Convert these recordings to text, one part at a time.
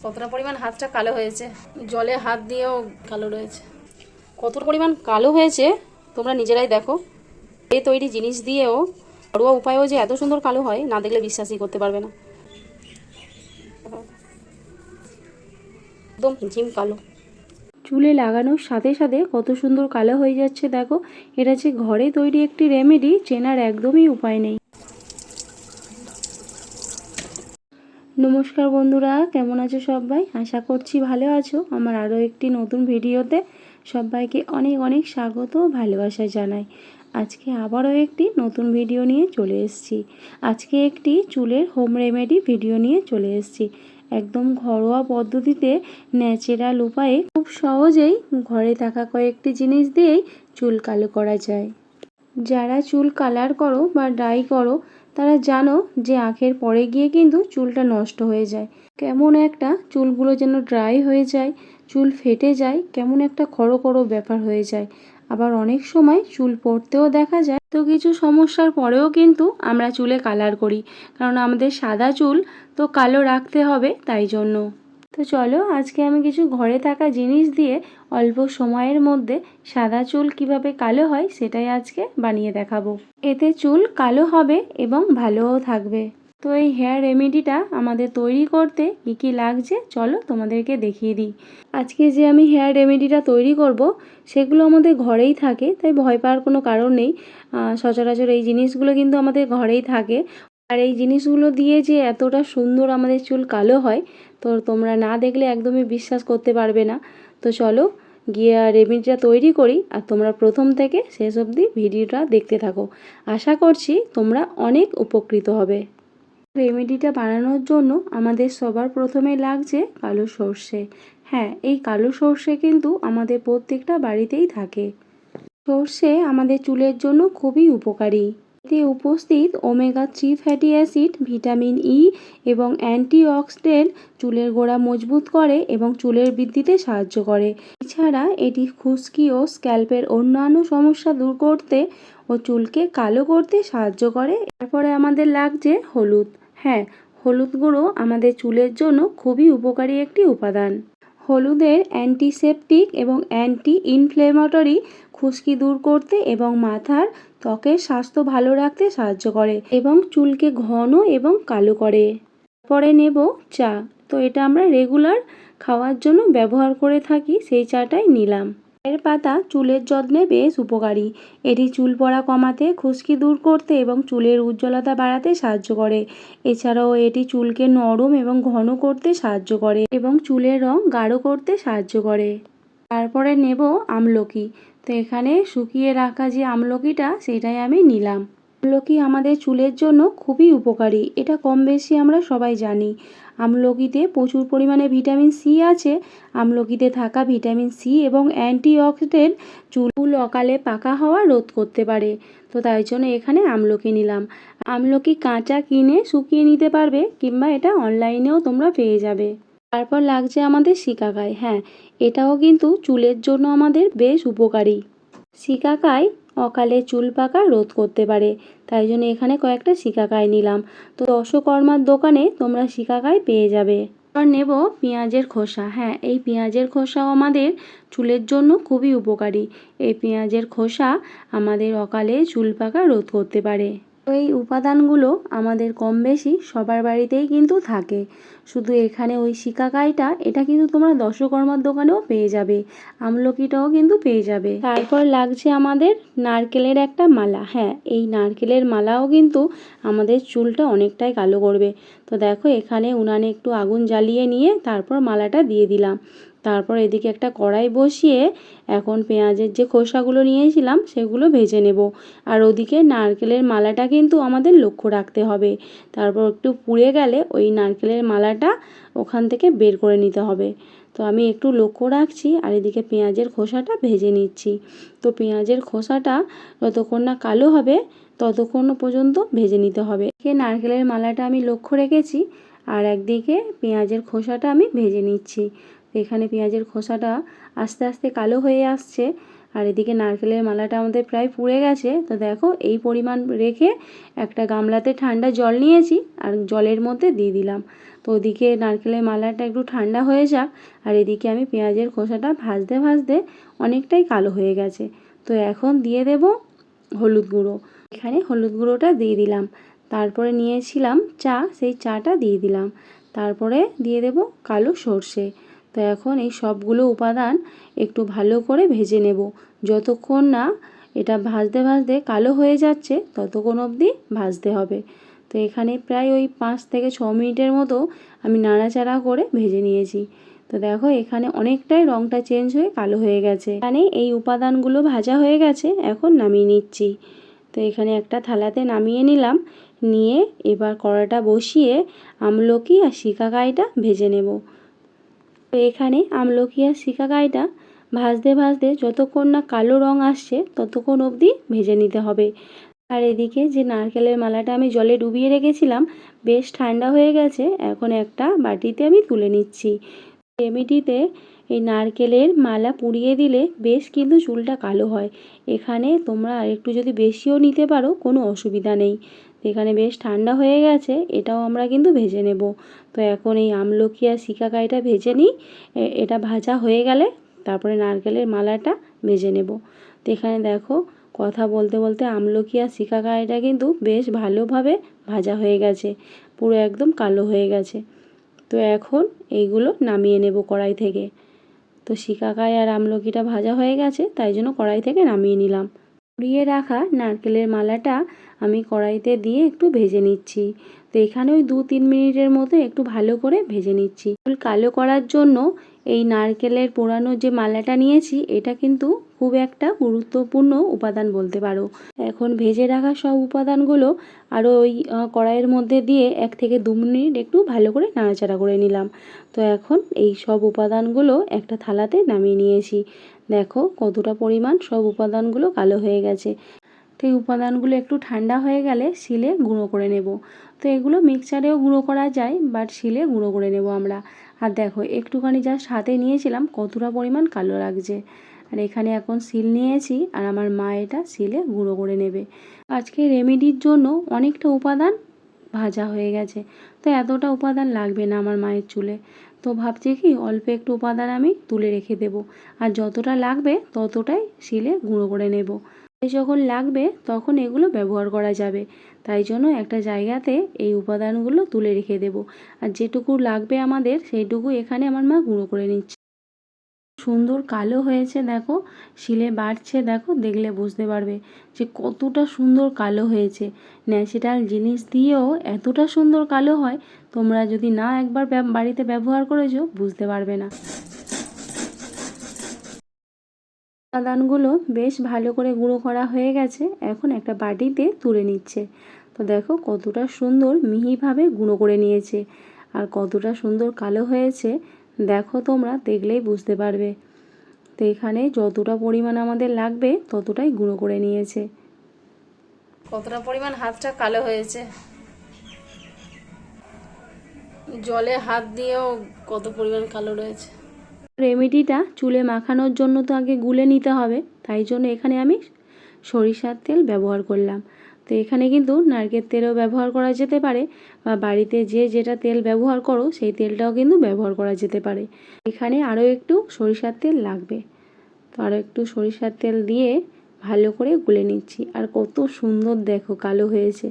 কতটা পরিমাণ হাতটা কালো হয়েছে। জলে হাত দিয়েও কালো রয়েছে। কত পরিমাণ কালো হয়েছে, তোমরা নিজেরাই দেখো। এ তৈরি জিনিস দিয়েও ঘরোয়া উপায়েও যে এত সুন্দর কালো হয়, না দেখলে বিশ্বাসই করতে পারবে না। একদম ঝিম কালো। চুলে লাগানোর সাথে সাথে কত সুন্দর কালো হয়ে যাচ্ছে, দেখো। এটা যে ঘরে তৈরি একটি রেমেডি চেনার একদমই উপায় নেই। নমস্কার বন্ধুরা, কেমন আছো সবাই? আশা করছি ভালো আছো। আমার আরও একটি নতুন ভিডিওতে সবাইকে অনেক অনেক স্বাগত ভালোবাসা জানাই। আজকে আবারও একটি নতুন ভিডিও নিয়ে চলে এসেছি। আজকে একটি চুলের হোম রেমেডি ভিডিও নিয়ে চলে এসেছি। একদম ঘরোয়া পদ্ধতিতে ন্যাচারাল উপায়ে খুব সহজেই ঘরে থাকা কয়েকটি জিনিস দিয়েই চুল কালো করা যায়। যারা চুল কালার করো বা ডাই করো তারা জানো যে আখের পরে গিয়ে কিন্তু চুলটা নষ্ট হয়ে যায়। কেমন একটা চুলগুলো যেন ড্রাই হয়ে যায়, চুল ফেটে যায়, কেমন একটা খড়ো খড়ো ব্যাপার হয়ে যায়। আবার অনেক সময় চুল পড়তেও দেখা যায়। তো কিছু সমস্যার পরেও কিন্তু আমরা চুলে কালার করি। কারণ আমাদের সাদা চুল তো কালো রাখতে হবে তাই জন্য। তো চলো, আজকে আমি কিছু ঘরে থাকা জিনিস দিয়ে অল্প সময়ের মধ্যে সাদা চুল কীভাবে কালো হয় সেটাই আজকে বানিয়ে দেখাবো। এতে চুল কালো হবে এবং ভালোও থাকবে। তো এই হেয়ার রেমেডিটা আমাদের তৈরি করতে কী কী লাগছে চলো তোমাদেরকে দেখিয়ে দিই। আজকে যে আমি হেয়ার রেমেডিটা তৈরি করব সেগুলো আমাদের ঘরেই থাকে, তাই ভয় পাওয়ার কোনো কারণ নেই। সচরাচর এই জিনিসগুলো কিন্তু আমাদের ঘরেই থাকে। আর এই জিনিসগুলো দিয়ে যে এতটা সুন্দর আমাদের চুল কালো হয়, তো তোমরা না দেখলে একদমই বিশ্বাস করতে পারবে না। তো চলো গিয়ে রেমেডিটা তৈরি করি আর তোমরা প্রথম থেকে শেষ অবধি ভিডিওটা দেখতে থাকো। আশা করছি তোমরা অনেক উপকৃত হবে। রেমেডিটা বানানোর জন্য আমাদের সবার প্রথমে লাগছে কালো সর্ষে। হ্যাঁ এই কালো সর্ষে কিন্তু আমাদের প্রত্যেকটা বাড়িতেই থাকে। সর্ষে আমাদের চুলের জন্য খুবই উপকারী। এতে উপস্থিত omega three fatty acid, vitamin E এবং অ্যান্টিঅক্সিডেন্ট চুলের গোড়া মজবুত করে এবং চুলের বৃদ্ধিতে সাহায্য করে। এছাড়া এটি খুশকি ও স্ক্যাল্পের অন্যান্য সমস্যা দূর করতে ও চুলকে কালো করতে সাহায্য করে। তারপরে আমাদের লাগছে হলুদ। হ্যাঁ হলুদ গুঁড়ো আমাদের চুলের জন্য খুবই উপকারী একটি উপাদান। হলুদের অ্যান্টিসেপটিক এবং অ্যান্টি ইনফ্লেমেটরি খুশকি দূর করতে এবং মাথার ত্বকের স্বাস্থ্য ভালো রাখতে সাহায্য করে এবং চুলকে ঘন এবং কালো করে। পরে নেব চা। তো এটা আমরা রেগুলার খাওয়ার জন্য ব্যবহার করে থাকি, সেই চাটাই নিলাম। এর পাতা চুলের যত্নে বেশ উপকারী। এটি চুল পড়া কমাতে, খুশকি দূর করতে এবং চুলের উজ্জ্বলতা বাড়াতে সাহায্য করে। এছাড়াও এটি চুলকে নরম এবং ঘন করতে সাহায্য করে এবং চুলের রং গাঢ় করতে সাহায্য করে। তারপরে নেব আমলকি। তো এখানে শুকিয়ে রাখা যে আমলকিটা, সেটাই আমি নিলাম। আমলকি আমাদের চুলের জন্য খুবই উপকারী, এটা কম বেশি আমরা সবাই জানি। আমলকিতে প্রচুর পরিমাণে ভিটামিন সি আছে। আমলকিতে থাকা ভিটামিন সি এবং অ্যান্টিঅক্সিডেন্ট চুল অকালে পাকা হওয়া রোধ করতে পারে। তো তাই জন্য এখানে আমলকি নিলাম। আমলকি কাঁচা কিনে শুকিয়ে নিতে পারবে কিংবা এটা অনলাইনেও তোমরা পেয়ে যাবে। তারপর লাগছে আমাদের শিকাকায় হ্যাঁ এটাও কিন্তু চুলের জন্য আমাদের বেশ উপকারী। শিকাকায় অকালে চুল পাকা রোধ করতে পারে, তাই জন্য এখানে কয়েকটা শিকাকায় নিলাম। তো দশকর্মার দোকানে তোমরা শিকাকায় পেয়ে যাবে। এবার নেব পেঁয়াজের খোসা হ্যাঁ এই পেঁয়াজের খোসাও আমাদের চুলের জন্য খুবই উপকারী। এই পেঁয়াজের খোসা আমাদের অকালে চুল পাকা রোধ করতে পারে। এই উপাদানগুলো আমাদের কম বেশি সবার বাড়িতেই কিন্তু থাকে। শুধু এখানে ওই শিকাকাইটা এটা কিন্তু তোমরা দশকর্মার দোকানেও পেয়ে যাবে। আমলকিটাও কিন্তু পেয়ে যাবে। তারপর লাগছে আমাদের নারকেলের একটা মালা। হ্যাঁ এই নারকেলের মালাও কিন্তু আমাদের চুলটা অনেকটাই কালো করবে। তো দেখো, এখানে উনানে একটু আগুন জ্বালিয়ে নিয়ে তারপর মালাটা দিয়ে দিলাম। তারপর এদিকে একটা কড়াই বসিয়ে এখন পেঁয়াজের যে খোসাগুলো নিয়েছিলাম, সেগুলো ভেজে নেব। আর ওদিকে নারকেলের মালাটা কিন্তু আমাদের লক্ষ্য রাখতে হবে। তারপর একটু পুড়ে গেলে ওই নারকেলের মালাটা ওখান থেকে বের করে নিতে হবে। তো আমি একটু লক্ষ্য রাখছি আর এদিকে পেঁয়াজের খোসাটা ভেজে নিচ্ছি। তো পেঁয়াজের খোসাটা যতক্ষণ না কালো হবে ততক্ষণ পর্যন্ত ভেজে নিতে হবে। এদিকে নারকেলের মালাটা আমি লক্ষ্য রেখেছি আর একদিকে পেঁয়াজের খোসাটা আমি ভেজে নিচ্ছি। এখানে পেঁয়াজের খোসাটা আস্তে আস্তে কালো হয়ে আসছে। আর এদিকে নারকেলের মালাটা আমাদের প্রায় পুড়ে গেছে। তো দেখো, এই পরিমাণ রেখে একটা গামলাতে ঠান্ডা জল নিয়েছি আর জলের মধ্যে দিয়ে দিলাম। তো ওদিকে নারকেলের মালাটা একটু ঠান্ডা হয়ে যাক আর এদিকে আমি পেঁয়াজের খোসাটা ভাজতে ভাজতে অনেকটাই কালো হয়ে গেছে। তো এখন দিয়ে দেব হলুদ গুঁড়ো। এখানে হলুদ গুঁড়োটা দিয়ে দিলাম। তারপরে নিয়েছিলাম চা, সেই চাটা দিয়ে দিলাম। তারপরে দিয়ে দেব কালো সর্ষে। তো এখন এই সবগুলো উপাদান একটু ভালো করে ভেজে নেব। যতক্ষণ না এটা ভাজতে ভাজতে কালো হয়ে যাচ্ছে, ততক্ষণ অবধি ভাজতে হবে। তো এখানে প্রায় ওই পাঁচ থেকে ছ মিনিটের মতো আমি নাড়াচাড়া করে ভেজে নিয়েছি। তো দেখো এখানে অনেকটাই রঙটা চেঞ্জ হয়ে কালো হয়ে গেছে। এখানে এই উপাদানগুলো ভাজা হয়ে গেছে, এখন নামিয়ে নিচ্ছি। তো এখানে একটা থালাতে নামিয়ে নিলাম, নিয়ে এবার কড়াটা বসিয়ে আমলকি আর শিকাকাইটা ভেজে নেব। তো এখানে আমলকি আর শিকাকাইটা ভাজতে ভাজতে যতক্ষণ না কালো রং আসছে, ততক্ষণ অবধি ভেজে নিতে হবে। আর এদিকে যে নারকেলের মালাটা আমি জলে ডুবিয়ে রেখেছিলাম, বেশ ঠান্ডা হয়ে গেছে, এখন একটা বাটিতে আমি তুলে নিচ্ছি। রেমেডিতে এই নারকেলের মালা পুড়িয়ে দিলে বেশ কিন্তু চুলটা কালো হয়। এখানে তোমরা আরেকটু যদি বেশিও নিতে পারো, কোনো অসুবিধা নেই। এখানে বেশ ঠান্ডা হয়ে গেছে, এটাও আমরা কিন্তু ভেজে নেব। তো এখন এই আমলকি আর শিকাকাইটা ভেজে নিই এটা ভাজা হয়ে গেলে তারপরে নারকেলের মালাটা ভেজে নেব। তো এখানে দেখো, কথা বলতে বলতে আমলকি আর শিকাকাইটা কিন্তু বেশ ভালোভাবে ভাজা হয়ে গেছে, পুরো একদম কালো হয়ে গেছে। তো এখন এইগুলো নামিয়ে নেব কড়াই থেকে। তো শিকাকাই আর আমলকিটা ভাজা হয়ে গেছে, তাই জন্য কড়াই থেকে নামিয়ে নিলাম। পুড়িয়ে রাখা নারকেলের মালাটা আমি কড়াইতে দিয়ে একটু ভেজে নিচ্ছি। তো এখানে ওই দু তিন মিনিটের মতো একটু ভালো করে ভেজে নিচ্ছি। চুল কালো করার জন্য এই নারকেলের পোড়ানো যে মালাটা নিয়েছি, এটা কিন্তু খুব একটা গুরুত্বপূর্ণ উপাদান বলতে পারো। এখন ভেজে রাখা সব উপাদানগুলো আরও ওই কড়াইয়ের মধ্যে দিয়ে এক থেকে দু মিনিট একটু ভালো করে নাড়াচাড়া করে নিলাম। তো এখন এই সব উপাদানগুলো একটা থালাতে নামিয়ে নিয়েছি। দেখো কতটা পরিমাণ সব উপাদানগুলো কালো হয়ে গেছে। তো এই উপাদানগুলো একটু ঠান্ডা হয়ে গেলে শিলে গুঁড়ো করে নেব। তো এগুলো মিক্সচারেও গুঁড়ো করা যায় বাট শিলে গুঁড়ো করে নেব আমরা। আর দেখো, একটুখানি জাস্ট হাতে নিয়েছিলাম, কতটা পরিমাণ কালো লাগছে। আর এখানে এখন শিল নিয়েছি, আর আমার মা এটা শিলে গুঁড়ো করে নেবে। আজকে রেমেডির জন্য অনেকটা উপাদান ভাজা হয়ে গেছে। তো এতটা উপাদান লাগবে না আমার মায়ের চুলে। তো ভাবছি কি অল্প একটু উপাদান আমি তুলে রেখে দেব। আর যতটা লাগবে ততটাই শিলে গুঁড়ো করে নেব। যখন লাগবে তখন এগুলো ব্যবহার করা যাবে। তাই জন্য একটা জায়গাতে এই উপাদানগুলো তুলে রেখে দেব। আর যেটুকু লাগবে আমাদের সেইটুকু এখানে আমার মা গুঁড়ো করে নিচ্ছে। সুন্দর কালো হয়েছে, দেখো। শিলে বাড়ছে, দেখো, দেখলে বুঝতে পারবে যে কতটা সুন্দর কালো হয়েছে। ন্যাচারাল জিনিস দিয়েও এতটা সুন্দর কালো হয়, তোমরা যদি না একবার বাড়িতে ব্যবহার করেছ, বুঝতে পারবে না। উপাদানগুলো বেশ ভালো করে গুঁড়ো করা হয়ে গেছে, এখন একটা বাটিতে তুলে নিচ্ছে। তো দেখো, কতটা সুন্দর মিহিভাবে গুঁড়ো করে নিয়েছে। আর কতটা সুন্দর কালো হয়েছে দেখো তোমরা দেখলেই বুঝতে পারবে। তো এখানে যতটা পরিমাণ আমাদের লাগবে ততটাই গুঁড়ো করে নিয়েছে। কতটা পরিমাণ হাতটা কালো হয়েছে? জলে হাত দিয়েও কত পরিমাণ কালো রয়েছে? রেমেডিটা চুলে মাখানোর জন্য তো আগে গুলে নিতে হবে তাই জন্য এখানে আমি সরিষার তেল ব্যবহার করলাম। তো এখানে কিন্তু নারকেল তেলও ব্যবহার করা যেতে পারে বা বাড়িতে যে যেটা তেল ব্যবহার করো, সেই তেলটাও কিন্তু ব্যবহার করা যেতে পারে। এখানে আরও একটু সরিষার তেল লাগবে। তো আরও একটু সরিষার তেল দিয়ে ভালো করে গুলে নিচ্ছি। আর কত সুন্দর দেখো কালো হয়েছে।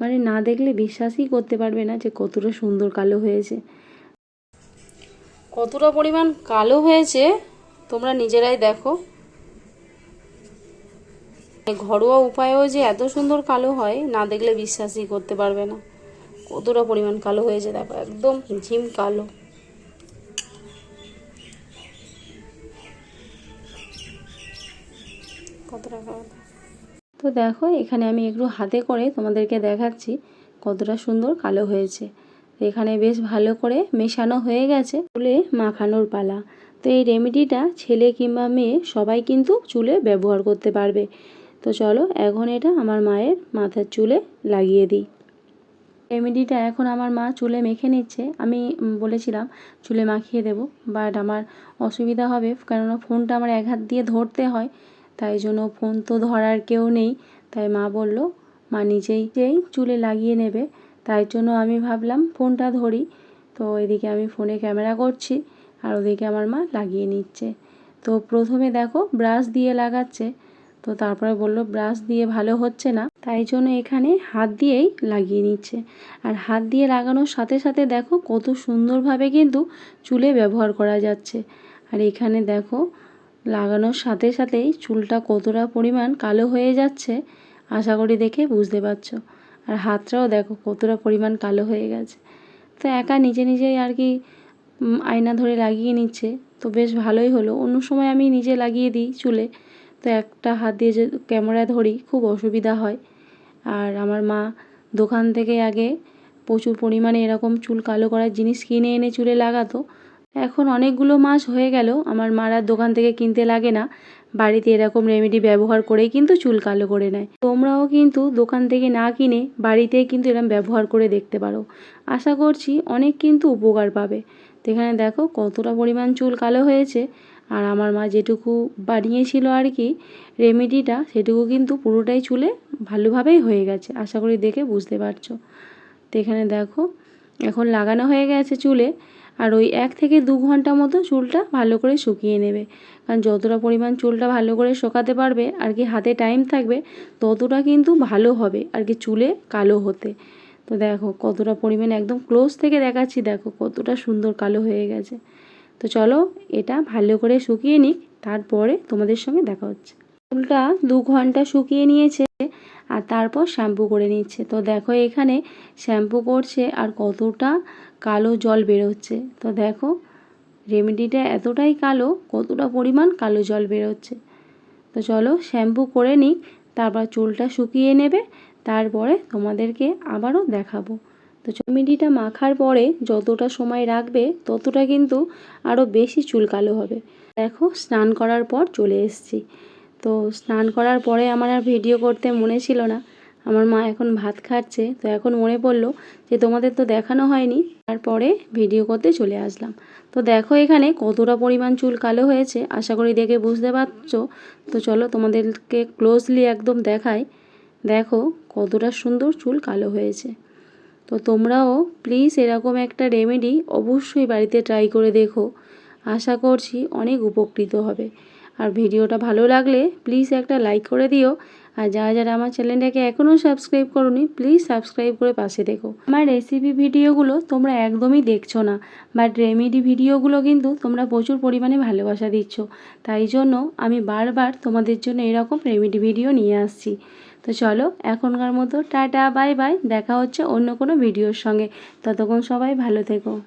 মানে না দেখলে বিশ্বাসই করতে পারবে না যে কতটা সুন্দর কালো হয়েছে। কতটা পরিমাণ কালো হয়েছে, তোমরা নিজেরাই দেখো। ঘরোয়া উপায়েও যে এত সুন্দর কালো হয়, না দেখলে বিশ্বাসই করতে পারবে না। কতটা পরিমাণ কালো হয়েছে দেখো, একদম ঝিম কালো। তো দেখো, এখানে আমি একটু হাতে করে তোমাদেরকে দেখাচ্ছি কতটা সুন্দর কালো হয়েছে। এখানে বেশ ভালো করে মেশানো হয়ে গেছে চুলে মাখানোর পালা। তো এই রেমেডিটা ছেলে কিংবা মেয়ে সবাই কিন্তু চুলে ব্যবহার করতে পারবে। তো চলো এখন এটা আমার মায়ের মাথার চুলে লাগিয়ে দিই। রেমেডিটা এখন আমার মা চুলে মেখে নিচ্ছে। আমি বলেছিলাম চুলে মাখিয়ে দেব বাট আমার অসুবিধা হবে কেননা ফোনটা আমার এক হাত দিয়ে ধরতে হয়, তাই জন্য ফোন তো ধরার কেউ নেই। তাই মা বলল, মা নিজেই যেই চুলে লাগিয়ে নেবে, তাই জন্য আমি ভাবলাম ফোনটা ধরি। তো এদিকে আমি ফোনে ক্যামেরা করছি আর ওদিকে আমার মা লাগিয়ে নিচ্ছে। তো প্রথমে দেখো ব্রাশ দিয়ে লাগাচ্ছে তো তারপরে বলল, ব্রাশ দিয়ে ভালো হচ্ছে না। তাই জন্য এখানে হাত দিয়েই লাগিয়ে নিচ্ছে। আর হাত দিয়ে লাগানোর সাথে সাথে দেখো কত সুন্দরভাবে কিন্তু চুলে ব্যবহার করা যাচ্ছে। আর এখানে দেখো, লাগানোর সাথে সাথেই চুলটা কতটা পরিমাণ কালো হয়ে যাচ্ছে, আশা করি দেখে বুঝতে পারছ। আর হাতটাও দেখো কতটা পরিমাণ কালো হয়ে গেছে। তো একা নিজে নিজেই আর কি আয়না ধরে লাগিয়ে নিচ্ছে। তো বেশ ভালোই হলো। অন্য সময় আমি নিজে লাগিয়ে দিই চুলে। তো একটা হাত দিয়ে যে ক্যামেরা ধরি, খুব অসুবিধা হয়। আর আমার মা দোকান থেকে আগে প্রচুর পরিমাণে এরকম চুল কালো করার জিনিস কিনে এনে চুলে লাগাতো। এখন অনেকগুলো মাস হয়ে গেল, আমার মারা দোকান থেকে কিনতে লাগে না। বাড়িতে এরকম রেমেডি ব্যবহার করেই কিন্তু চুল কালো করে নেয়। তোমরাও কিন্তু দোকান থেকে না কিনে বাড়িতেই কিন্তু এরকম ব্যবহার করে দেখতে পারো। আশা করছি অনেক কিন্তু উপকার পাবে। তো এখানে দেখো কতটা পরিমাণ চুল কালো হয়েছে। আর আমার মা যেটুকু বানিয়েছিল আর কি রেমেডিটা, সেটুকু কিন্তু পুরোটাই চুলে ভালোভাবেই হয়ে গেছে। আশা করি দেখে বুঝতে পারছ। তো এখানে দেখো, এখন লাগানো হয়ে গেছে চুলে, আর ওই এক থেকে দু ঘণ্টা মতো চুলটা ভালো করে শুকিয়ে নেবে। কারণ যতটা পরিমাণ চুলটা ভালো করে শোকাতে পারবে, আর কি হাতে টাইম থাকবে, ততটা কিন্তু ভালো হবে, আর কি চুলে কালো হতে। তো দেখো, কতটা পরিমাণ একদম ক্লোজ থেকে দেখাচ্ছি, দেখো কতটা সুন্দর কালো হয়ে গেছে। তো চলো এটা ভালো করে শুকিয়ে নিক, তারপরে তোমাদের সঙ্গে দেখা হচ্ছে। চুলটা দু ঘণ্টা শুকিয়ে নিয়েছে আর তারপর শ্যাম্পু করে নিচ্ছে। তো দেখো এখানে শ্যাম্পু করছে আর কতটা কালো জল বেরোচ্ছে। তো দেখো রেমেডিটা এতটাই কালো, কতটা পরিমাণ কালো জল বেরোচ্ছে। তো চলো শ্যাম্পু করে নিই তারপর চুলটা শুকিয়ে নেবে, তারপরে তোমাদেরকে আবারও দেখাবো। তো রেমেডিটা মাখার পরে যতটা সময় রাখবে, ততটা কিন্তু আরও বেশি চুল কালো হবে। দেখো, স্নান করার পর চলে এসেছি। তো স্নান করার পরে আমার আর ভিডিও করতে মনে ছিল না। আমার মা এখন ভাত খাচ্ছে, তো এখন মনে পড়ল যে তোমাদের তো দেখানো হয়নি। তারপরে ভিডিও করতে চলে আসলাম। তো দেখো এখানে কতটা পরিমাণ চুল কালো হয়েছে, আশা করি দেখে বুঝতে পারছ। তো চলো তোমাদেরকে ক্লোজলি একদম দেখাই। দেখো কতটা সুন্দর চুল কালো হয়েছে। তো তোমরাও প্লিজ এরকম একটা রেমেডি অবশ্যই বাড়িতে ট্রাই করে দেখো। আশা করছি অনেক উপকৃত হবে। আর ভিডিওটা ভালো লাগলে প্লিজ একটা লাইক করে দিও। আর যারা যারা আমার চ্যানেলটাকে এখনও সাবস্ক্রাইব করোনি প্লিজ সাবস্ক্রাইব করে পাশে দেখো। আমার রেসিপি ভিডিওগুলো তোমরা একদমই দেখছ না। বাট রেমেডি ভিডিওগুলো কিন্তু তোমরা প্রচুর পরিমাণে ভালোবাসা দিচ্ছ। তাই জন্য আমি বারবার তোমাদের জন্য এরকম রেমেডি ভিডিও নিয়ে আসছি। তো চলো, এখনকার মতো টাটা, বাই বাই, দেখা হচ্ছে অন্য কোনো ভিডিওর সঙ্গে। ততক্ষণ সবাই ভালো থেকো।